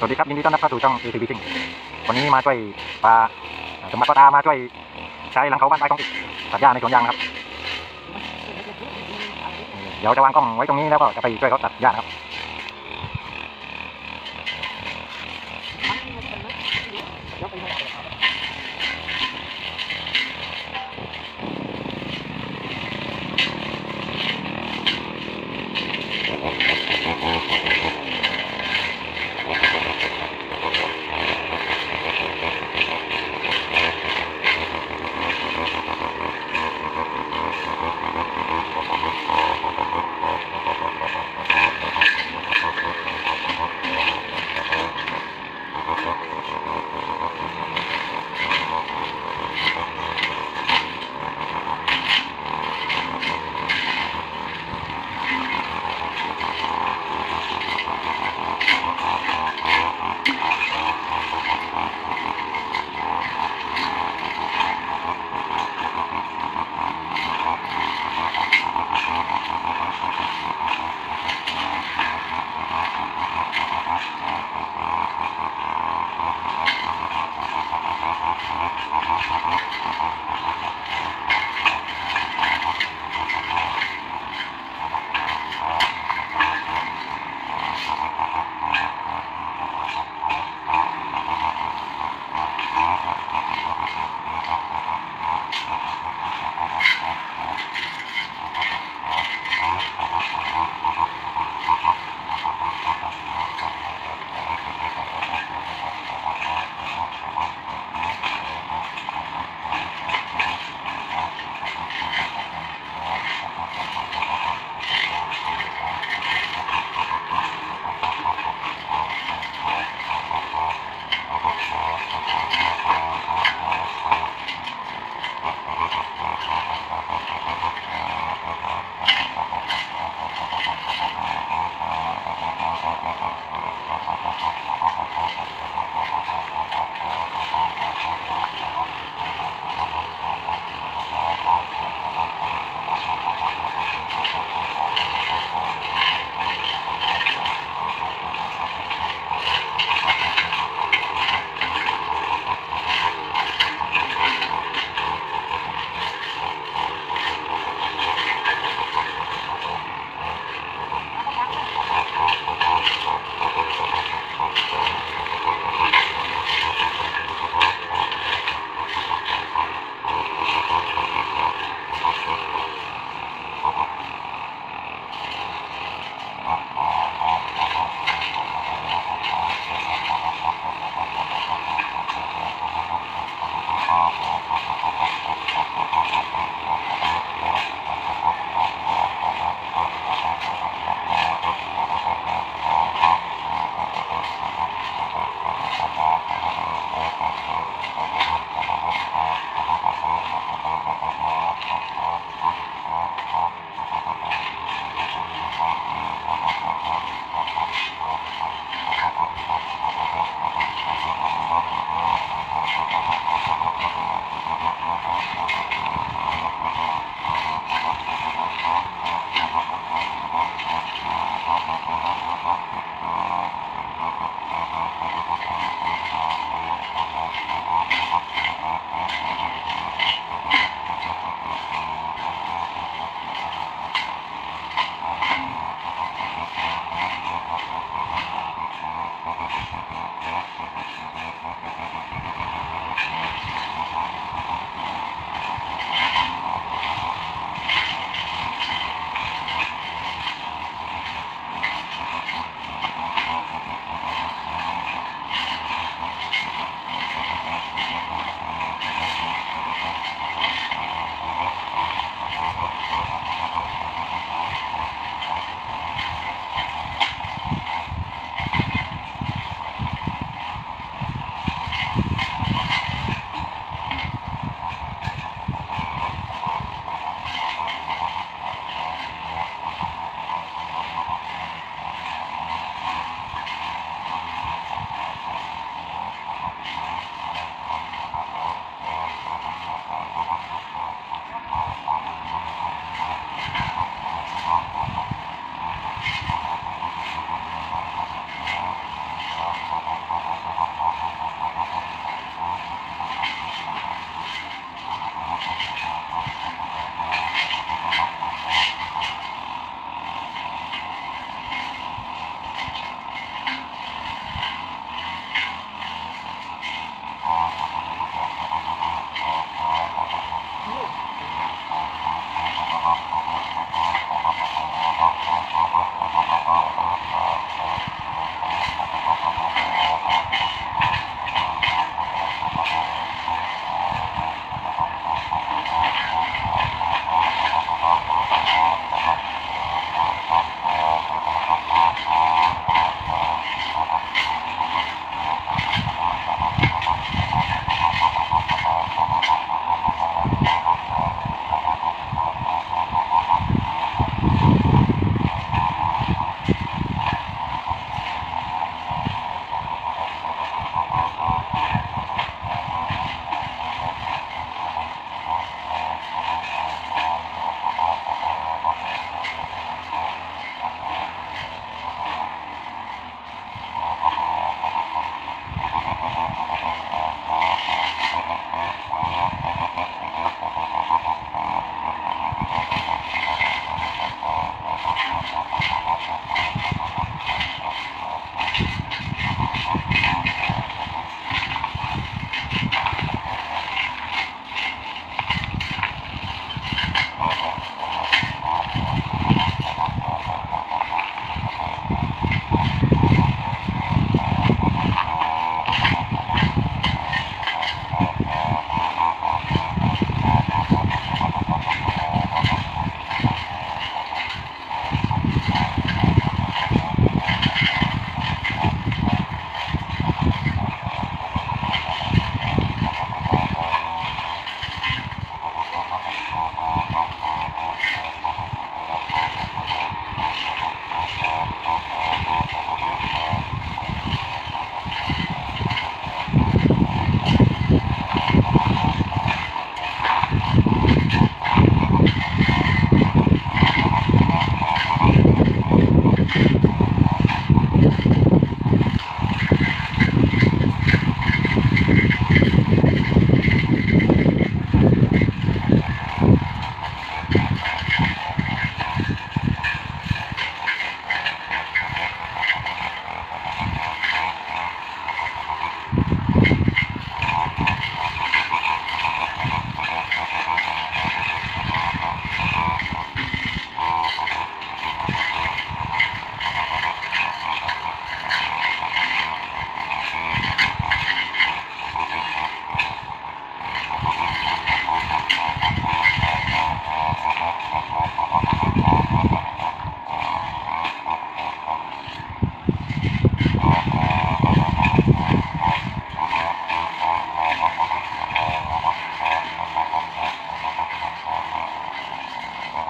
สวัสดีครับยินดีต้อนรับเข้าสู่ช่อง ATV ซิ่งวันนี้มาช่วยปลาสมบัติปลามาช่วยใช้หลังเขาบ้านใต้ของติดตัดหญ้าในสวนยางครับ เดี๋ยวจะวางกล้องไว้ตรงนี้แล้วก็จะไปช่วยเขาตัดหญ้าครับ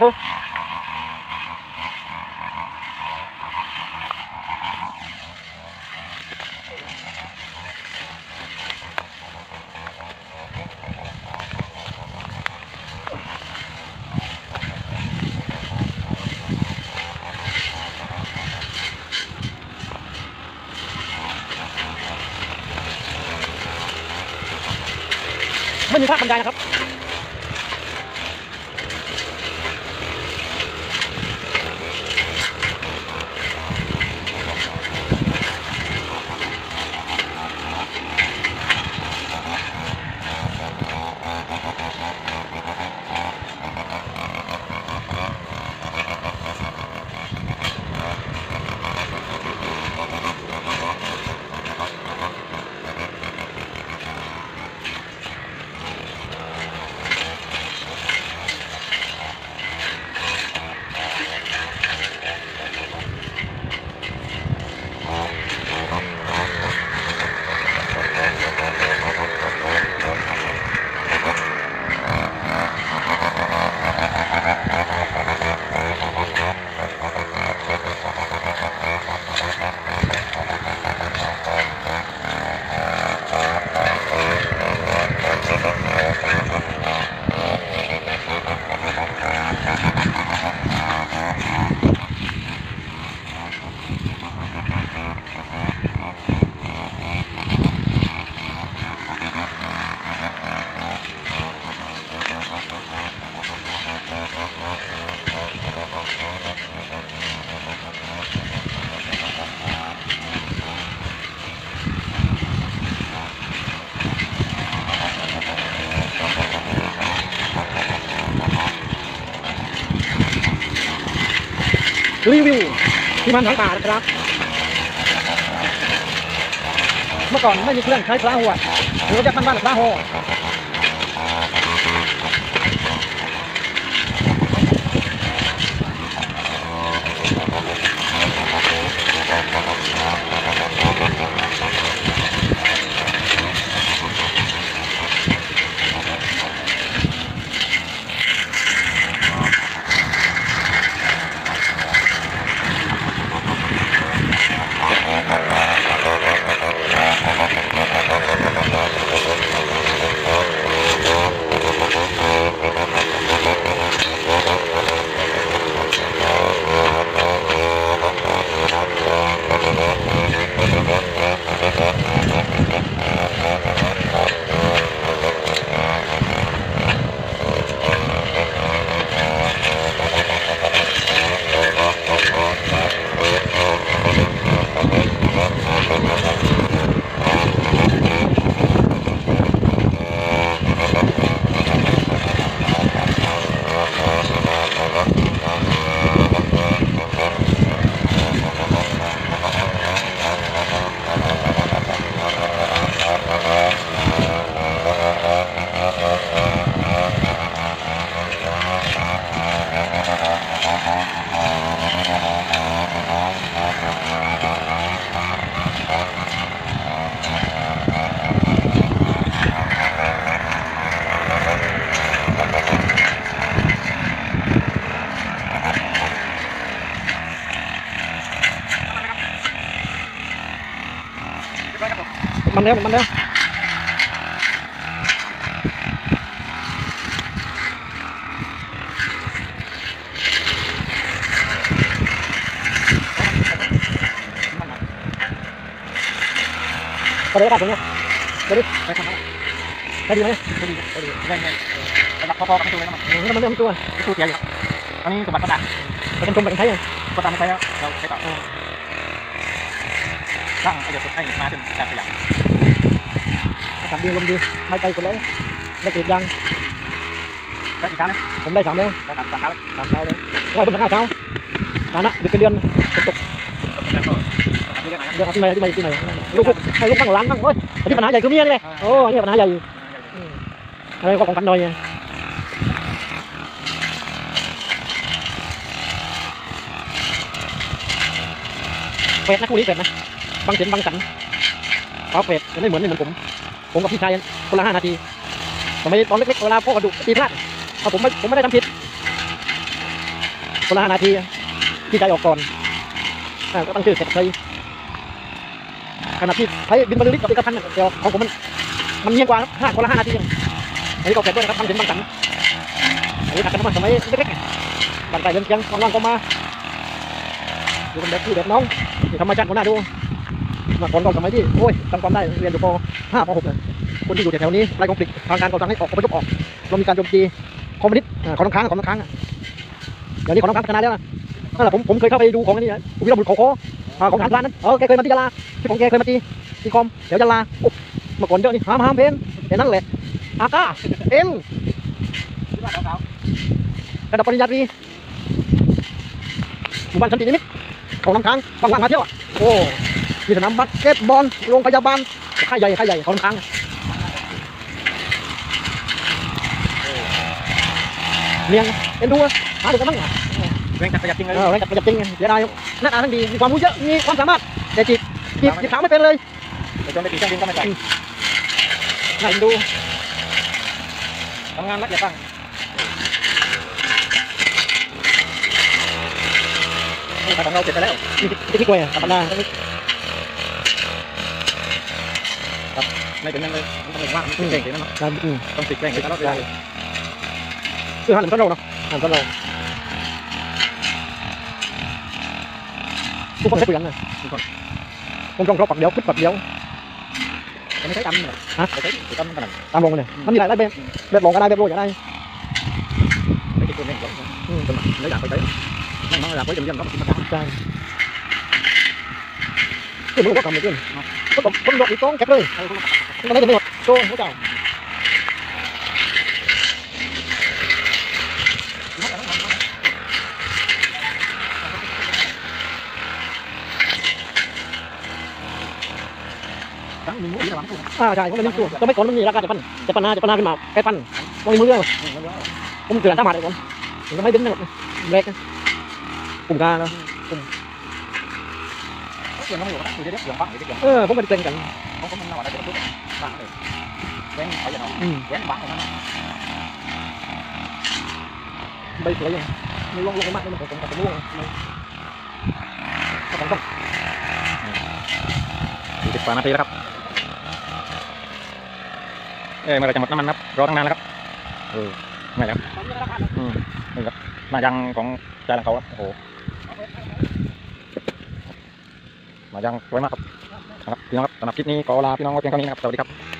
ไม่มีภาพบรรยายนะครับ ที่มันทั้งป่านะครับ เมื่อก่อนไม่มีเครื่องใช้พระหัวหรือจะพันบ้านพระหอ มันแล้วมันแล้วก็เลยกระดาษตรงนี้ไปดิไปทำอะไรไปดีไหมไปดีไปดีได้ไงไปรับพอๆกับ ตัวเลยนะมันมันเริ่มตัวตัวใหญ่อันนี้สมบัติขนามเดียวให้มาถึงขยะทำดีลมดีไม่ไปคนเลยได้เก็บยังแล้วอีกครั้งนะผมได้สามแล้วแล้วตัดตัดเท้าสามเช้าเลยร้เป็นห้าเช้าฐานะเด็กเป็นเดือนตกแล้วก็ตัดเรื่อยๆนะเดือนที่ไหนที่ไหนที่ไหนลูกให้ลูกตั้งหลังตั้งโอ้ยอันนี้ปัญหาใหญ่คือเมียนี่แหละโอ้นี่ปัญหาใหญ่อะไรก็ของกันหน่อยเฟดนะคู่นี้เฟดนะบางเสียนบางสันเขาเฟดจะไม่เหมือนไม่เหมือนผม ผมกับพี่ชายคนละห้านาทีทำไมตอนเล็กๆเวลาพ่อกระดูกตีพลาดเอาผมไม่ผมไม่ได้ทำผิดคนละห้านาทีพี่ชายออกก่อนอ่าก็ตั้งชื่อเสร็จเลยขณะที่ใช้บินบรรลือฤทธิ์กับเอกพันธ์เดี๋ยวของผมมันมันเงียบกว่าห้าคนละห้านาทีอันนี้ก็เก็บด้วยนะครับทำถึงบางสันอันนี้ถัดกันมาสมัยเล็กๆบ้านไก่เรือนเคียงว่างๆก็มาดูเป็นแบบพี่แบบน้องธรรมชาติคนน่าดู ก่อนก็สมัยที่โอ้ยจำความได้เรียนอยู่ป .5 ป .6 เลยคนที่อยู่แถวๆนี้ไล่กองปลิกทางการก่อตั้งให้ออกอพยพออก เรามีการโจมตีคอมมิวนิสต์อ่าของน้ำค้างของน้ำค้างอะเดี๋ยวนี้ของน้ำค้างพัฒนาแล้วนะนั่นแหละผมผมเคยเข้าไปดูของอันนี้นะวิรบุรุษขอขอของทหารพรานนั้นเออแกเคยมาที่ยะลาที่ของแกเคยมาตีตีคอมแถวยะลาโอ้มื่อก่อนเยอะนี่ห้ามห้ามเพนแต่นั่นแหละอาก้าเอ็มที่บ้านเขาระดับปริญญาตรีหมู่บ้านสันตินิมิตรของน้ำค้างว่างๆมาเที่ยวโอ้ มีสนามบาสเกตบอลโรงพยาบาลค่ายใหญ่ค่ายใหญ่ของน้ำค้างเลี้ยงเอ็นดูอะหาดูกันบ้างอะเร่งจัดประหยัดจริงเลยเออแรงกับประหยัดจริงเสียดายหน้าตาทั้งดีมีความรู้เยอะมีความสามารถแต่จีบจีบจีบสาวไม่เป็นเลยแต่จนไปตีเครื่องบินก็ไม่ใส่น่าเอ็นดูทำงานละเอียดบ้างนี่ของเราเสร็จไปแล้วมีที่ที่กล้วยอะกับปนา ไม่เป็นนั่นเลยมันต้องเร่งว่ามันเร่งเสียนั่นเนาะการอืมต้องติดเร่งติดตลอดเวลาคือหันต้นเราเนาะหันต้นเราทุกคนใช้เปลืองนะผมต้องรอปักเดียวขึ้นปักเดียวมันไม่ใช่ตำหรอกฮะไม่ใช่ติดตำขนาดตามลงเลยมันมีหลายแบบแบบลงก็ได้แบบโรยก็ได้ไม่ติดตัวเร่งหรอกสมัครแล้วอยากไปใช้ไม่มาอยากไปจำยังต้องกินมาใช่คือมันก็ทำไม่ขึ้นก็ต้องคนดอกอีกต้องแก็บเลยมันไม่จะไม่หมดโซ่หัวเจ้าตั้งมีมือระวังตัวอ่าใช่ผมไม่รู้ตัวจะไม่ก่อนมันมีราคาจะปั้นจะปั้นหน้าจะปั้นหน้าขึ้นมาแค่ปั้นต้องมีมือเรื่องผมเตือนถ้ามาเลยก่อนผมจะไม่เป็นหมดแรกกลุ่มกาเนาะเสียงมันอยู่นะอยู่ เดี๋ยวเสียงฟังเดี๋ยวเสียงเออผมไม่ได้เต็งกันเขาเขามันนอนได้เดี๋ยวปุ๊บฟังเลยเว้นเขาอย่างนั้นอืมเว้นฟังของมัน ใบสวยยังไม่ลงลงมากเลยมันผมผมผมร่วงต้องต้องสี่สิบกว่านาทีแล้วครับ เอ้ยเมื่อไรจะหมดน้ำมันครับ รอตั้งนานแล้วครับ เออไม่แล้วอืมนี่ครับหน้ายังของจานของเขาครับโอ้โหหน้ายังสวยมากครับ นะครับพี่น้องครับสำหรับคลิปนี้ขอลาพี่น้องไว้เพียงเท่านี้นะครับสวัสดีครับ